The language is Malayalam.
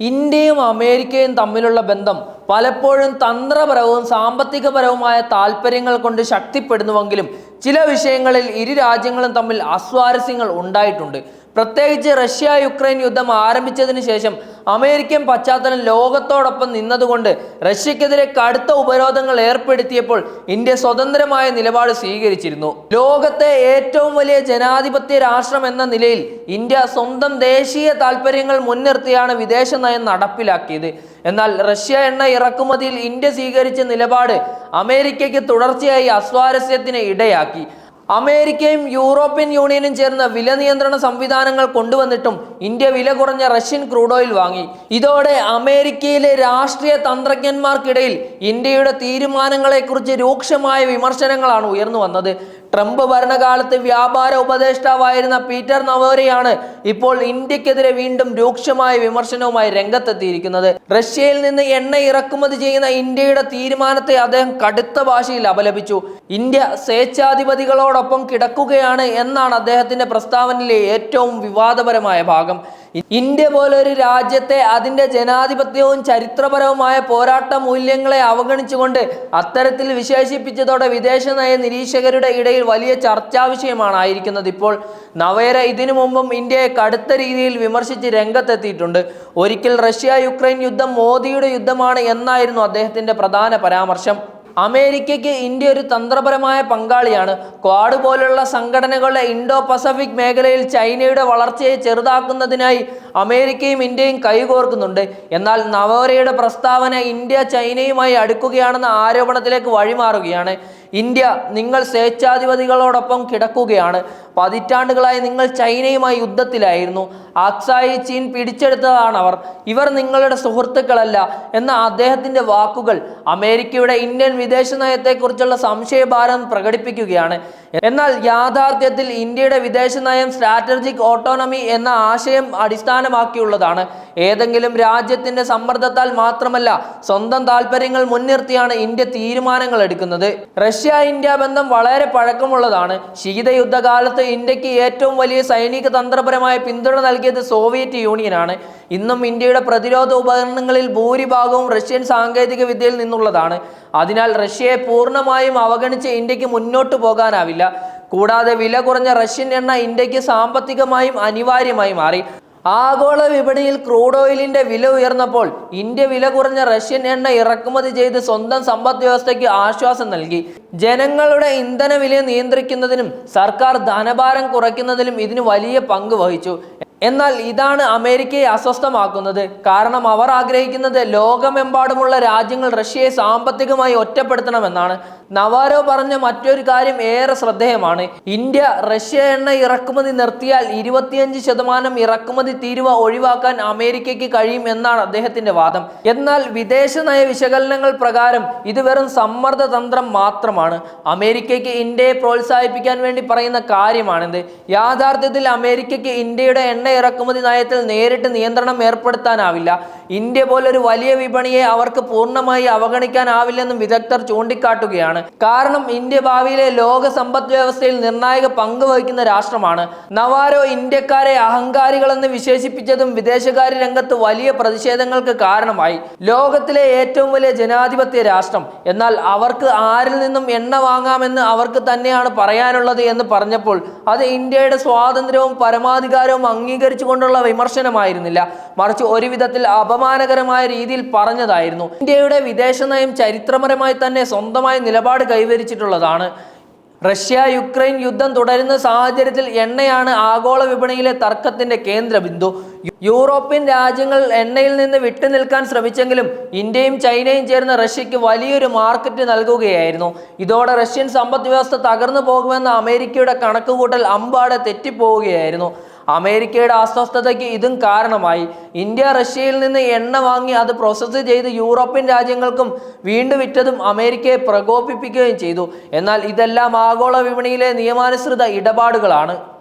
ഇന്ത്യയും അമേരിക്കയും തമ്മിലുള്ള ബന്ധം പലപ്പോഴും തന്ത്രപരവും സാമ്പത്തികപരവുമായ താല്പര്യങ്ങൾ കൊണ്ട് ശക്തിപ്പെടുന്നുവെങ്കിലും ചില വിഷയങ്ങളിൽ ഇരു രാജ്യങ്ങളും തമ്മിൽ അസ്വാരസ്യങ്ങൾ ഉണ്ടായിട്ടുണ്ട്. പ്രത്യേകിച്ച് റഷ്യ യുക്രൈൻ യുദ്ധം ആരംഭിച്ചതിന് ശേഷം അമേരിക്കൻ പശ്ചാത്തലം ലോകത്തോടൊപ്പം നിന്നതുകൊണ്ട് റഷ്യക്കെതിരെ കടുത്ത ഉപരോധങ്ങൾ ഏർപ്പെടുത്തിയപ്പോൾ ഇന്ത്യ സ്വതന്ത്രമായ നിലപാട് സ്വീകരിച്ചിരുന്നു. ലോകത്തെ ഏറ്റവും വലിയ ജനാധിപത്യ രാഷ്ട്രം എന്ന നിലയിൽ ഇന്ത്യ സ്വന്തം ദേശീയ താല്പര്യങ്ങൾ മുൻനിർത്തിയാണ് വിദേശ നയം നടപ്പിലാക്കിയത്. എന്നാൽ റഷ്യ എണ്ണ ഇറക്കുമതിയിൽ ഇന്ത്യ സ്വീകരിച്ച നിലപാട് അമേരിക്കയ്ക്ക് തുടർച്ചയായി അസ്വാരസ്യത്തിന് ഇടയാക്കി. അമേരിക്കയും യൂറോപ്യൻ യൂണിയനും ചേർന്ന് വില നിയന്ത്രണ സംവിധാനങ്ങൾ കൊണ്ടുവന്നിട്ടും ഇന്ത്യ വില കുറഞ്ഞ റഷ്യൻ ക്രൂഡ് ഓയിൽ വാങ്ങി. ഇതോടെ അമേരിക്കയിലെ രാഷ്ട്രീയ തന്ത്രജ്ഞന്മാർക്കിടയിൽ ഇന്ത്യയുടെ തീരുമാനങ്ങളെക്കുറിച്ച് രൂക്ഷമായ വിമർശനങ്ങളാണ് ഉയർന്നു വന്നത്. ട്രംപ് ഭരണകാലത്ത് വ്യാപാര ഉപദേഷ്ടാവായിരുന്ന പീറ്റർ നവോരയാണ് ഇപ്പോൾ ഇന്ത്യക്കെതിരെ വീണ്ടും രൂക്ഷമായ വിമർശനവുമായി രംഗത്തെത്തിയിരിക്കുന്നത്. റഷ്യയിൽ നിന്ന് എണ്ണ ഇറക്കുമതി ചെയ്യുന്ന ഇന്ത്യയുടെ തീരുമാനത്തെ അദ്ദേഹം കടുത്ത ഭാഷയിൽ അപലപിച്ചു. ഇന്ത്യ സ്വേച്ഛാധിപതികളോടൊപ്പം കിടക്കുകയാണ് എന്നാണ് അദ്ദേഹത്തിന്റെ പ്രസ്താവനയിലെ ഏറ്റവും വിവാദപരമായ ഭാഗം. ഇന്ത്യ പോലെ ഒരു രാജ്യത്തെ അതിന്റെ ജനാധിപത്യവും ചരിത്രപരവുമായ പോരാട്ട മൂല്യങ്ങളെ അവഗണിച്ചുകൊണ്ട് അത്തരത്തിൽ വിശേഷിപ്പിച്ചതോടെ വിദേശ നയ നിരീക്ഷകരുടെ ഇടയിൽ വലിയ ചർച്ചാ വിഷയമാണ് ആയിരിക്കുന്നത്. ഇപ്പോൾ നവേര ഇതിനു മുമ്പും ഇന്ത്യയെ കടുത്ത രീതിയിൽ വിമർശിച്ച് രംഗത്തെത്തിയിട്ടുണ്ട്. ഒരിക്കൽ റഷ്യ യുക്രൈൻ യുദ്ധം മോദിയുടെ യുദ്ധമാണ് എന്നായിരുന്നു അദ്ദേഹത്തിന്റെ പ്രധാന പരാമർശം. അമേരിക്കയ്ക്ക് ഇന്ത്യ ഒരു തന്ത്രപരമായ പങ്കാളിയാണ്. ക്വാഡ് പോലുള്ള സംഘടനകളുടെ ഇൻഡോ പസഫിക് മേഖലയിൽ ചൈനയുടെ വളർച്ചയെ ചെറുതാക്കുന്നതിനായി അമേരിക്കയും ഇന്ത്യയും കൈകോർക്കുന്നുണ്ട്. എന്നാൽ നവോരയുടെ പ്രസ്താവന ഇന്ത്യ ചൈനയുമായി അടുക്കുകയാണെന്ന ആരോപണത്തിലേക്ക് വഴിമാറുകയാണ്. ഇന്ത്യ നിങ്ങൾ സ്വേച്ഛാധിപതികളോടൊപ്പം കിടക്കുകയാണ്. പതിറ്റാണ്ടുകളായി നിങ്ങൾ ചൈനയുമായി യുദ്ധത്തിലായിരുന്നു. ആക്സായി ചീൻ പിടിച്ചെടുത്തതാണ് അവർ. ഇവർ നിങ്ങളുടെ സുഹൃത്തുക്കളല്ല എന്ന അദ്ദേഹത്തിന്റെ വാക്കുകൾ അമേരിക്കയുടെ ഇന്ത്യൻ വിദേശ നയത്തെക്കുറിച്ചുള്ള സംശയഭാരം പ്രകടിപ്പിക്കുകയാണ്. എന്നാൽ യാഥാർത്ഥ്യത്തിൽ ഇന്ത്യയുടെ വിദേശ നയം സ്ട്രാറ്റജിക് ഓട്ടോണമി എന്ന ആശയം അടിസ്ഥാനമാക്കിയുള്ളതാണ്. ഏതെങ്കിലും രാജ്യത്തിന്റെ സമ്മർദ്ദത്താൽ മാത്രമല്ല സ്വന്തം താല്പര്യങ്ങൾ മുൻനിർത്തിയാണ് ഇന്ത്യ തീരുമാനങ്ങൾ എടുക്കുന്നത്. റഷ്യ ഇന്ത്യ ബന്ധം വളരെ പഴക്കമുള്ളതാണ്. ശീതയുദ്ധകാലത്ത് ഇന്ത്യയ്ക്ക് ഏറ്റവും വലിയ സൈനിക തന്ത്രപരമായ പിന്തുണ നൽകിയത് സോവിയറ്റ് യൂണിയനാണ്. ഇന്നും ഇന്ത്യയുടെ പ്രതിരോധ ഉപകരണങ്ങളിൽ ഭൂരിഭാഗവും റഷ്യൻ സാങ്കേതിക വിദ്യയിൽ നിന്നുള്ളതാണ്. അതിനാൽ റഷ്യയെ പൂർണമായും അവഗണിച്ച് ഇന്ത്യയ്ക്ക് മുന്നോട്ട് പോകാനാവില്ല. കൂടാതെ വില കുറഞ്ഞ റഷ്യൻ എണ്ണ ഇന്ത്യയ്ക്ക് സാമ്പത്തികമായും അനിവാര്യമായി മാറി. ആഗോള വിപണിയിൽ ക്രൂഡ് ഓയിലിന്റെ വില ഉയർന്നപ്പോൾ ഇന്ത്യ വില കുറഞ്ഞ റഷ്യൻ എണ്ണ ഇറക്കുമതി ചെയ്ത് സ്വന്തം സമ്പദ് വ്യവസ്ഥയ്ക്ക് ആശ്വാസം നൽകി. ജനങ്ങളുടെ ഇന്ധന വില നിയന്ത്രിക്കുന്നതിനും സർക്കാർ ധനഭാരം കുറയ്ക്കുന്നതിലും ഇതിന് വലിയ പങ്ക് വഹിച്ചു. എന്നാൽ ഇതാണ് അമേരിക്കയെ അസ്വസ്ഥമാക്കുന്നത്. കാരണം അവർ ആഗ്രഹിക്കുന്നത് ലോകമെമ്പാടുമുള്ള രാജ്യങ്ങൾ റഷ്യയെ സാമ്പത്തികമായി ഒറ്റപ്പെടുത്തണമെന്നാണ്. നവാരോ പറഞ്ഞ മറ്റൊരു കാര്യം ഏറെ ശ്രദ്ധേയമാണ്. ഇന്ത്യ റഷ്യ എണ്ണ ഇറക്കുമതി നിർത്തിയാൽ ഇരുപത്തിയഞ്ച് ശതമാനം ഇറക്കുമതി തീരുവ ഒഴിവാക്കാൻ അമേരിക്കയ്ക്ക് കഴിയും എന്നാണ് അദ്ദേഹത്തിന്റെ വാദം. എന്നാൽ വിദേശ നയ വിശകലനങ്ങൾ പ്രകാരം ഇത് വെറും സമ്മർദ്ദ തന്ത്രം മാത്രമാണ്. അമേരിക്കയ്ക്ക് ഇന്ത്യയെ പ്രോത്സാഹിപ്പിക്കാൻ വേണ്ടി പറയുന്ന കാര്യമാണിത്. യാഥാർത്ഥ്യത്തിൽ അമേരിക്കയ്ക്ക് ഇന്ത്യയുടെ എണ്ണ ഇറക്കുമതി നയത്തിൽ നേരിട്ട് നിയന്ത്രണം ഏർപ്പെടുത്താനാവില്ല. ഇന്ത്യ പോലൊരു വലിയ വിപണിയെ അവർക്ക് പൂർണമായി അവഗണിക്കാനാവില്ലെന്നും വിദഗ്ധർ ചൂണ്ടിക്കാട്ടുകയാണ്. കാരണം ഇന്ത്യ ഭാവിയിലെ ലോക സമ്പദ് വ്യവസ്ഥയിൽ നിർണായക പങ്ക് വഹിക്കുന്ന രാഷ്ട്രമാണ്. നവാരോ ഇന്ത്യക്കാരെ അഹങ്കാരികളെന്ന് വിശേഷിപ്പിച്ചതും വിദേശകാര്യ രംഗത്ത് വലിയ പ്രതിഷേധങ്ങൾക്ക് കാരണമായി. ലോകത്തിലെ ഏറ്റവും വലിയ ജനാധിപത്യ രാഷ്ട്രം. എന്നാൽ അവർക്ക് ആരിൽ നിന്നും എണ്ണ വാങ്ങാമെന്ന് അവർക്ക് തന്നെയാണ് പറയാനുള്ളത് എന്ന് പറഞ്ഞപ്പോൾ അത് ഇന്ത്യയുടെ സ്വാതന്ത്ര്യവും പരമാധികാരവും അംഗീകരിച്ചുകൊണ്ടുള്ള വിമർശനമായിരുന്നില്ല. മറിച്ച് ഒരു വിധത്തിൽ അപമാനകരമായ രീതിയിൽ പറഞ്ഞതായിരുന്നു. ഇന്ത്യയുടെ വിദേശ നയം ചരിത്രപരമായി തന്നെ സ്വന്തമായി നിലപാട് കൈവരിച്ചിട്ടുള്ളതാണ്. റഷ്യ യുക്രൈൻ യുദ്ധം തുടരുന്ന സാഹചര്യത്തിൽ എണ്ണയാണ് ആഗോള വിപണിയിലെ തർക്കത്തിന്റെ കേന്ദ്രബിന്ദു. ബിന്ദു യൂറോപ്യൻ രാജ്യങ്ങൾ എണ്ണയിൽ നിന്ന് വിട്ടുനിൽക്കാൻ ശ്രമിച്ചെങ്കിലും ഇന്ത്യയും ചൈനയും ചേർന്ന് റഷ്യക്ക് വലിയൊരു മാർക്കറ്റ് നൽകുകയായിരുന്നു. ഇതോടെ റഷ്യൻ സമ്പദ് വ്യവസ്ഥ തകർന്നു പോകുമെന്ന അമേരിക്കയുടെ കണക്കുകൂട്ടൽ അമ്പാടെ തെറ്റിപ്പോവുകയായിരുന്നു. അമേരിക്കയുടെ അസ്വസ്ഥതയ്ക്ക് ഇതും കാരണമായി. ഇന്ത്യ റഷ്യയിൽ നിന്ന് എണ്ണ വാങ്ങി അത് പ്രോസസ്സ് ചെയ്ത് യൂറോപ്യൻ രാജ്യങ്ങൾക്കും വീണ്ടും വിറ്റതും അമേരിക്കയെ പ്രകോപിപ്പിക്കുകയും ചെയ്തു. എന്നാൽ ഇതെല്ലാം ആഗോള വിപണിയിലെ നിയമാനുസൃത ഇടപാടുകളാണ്.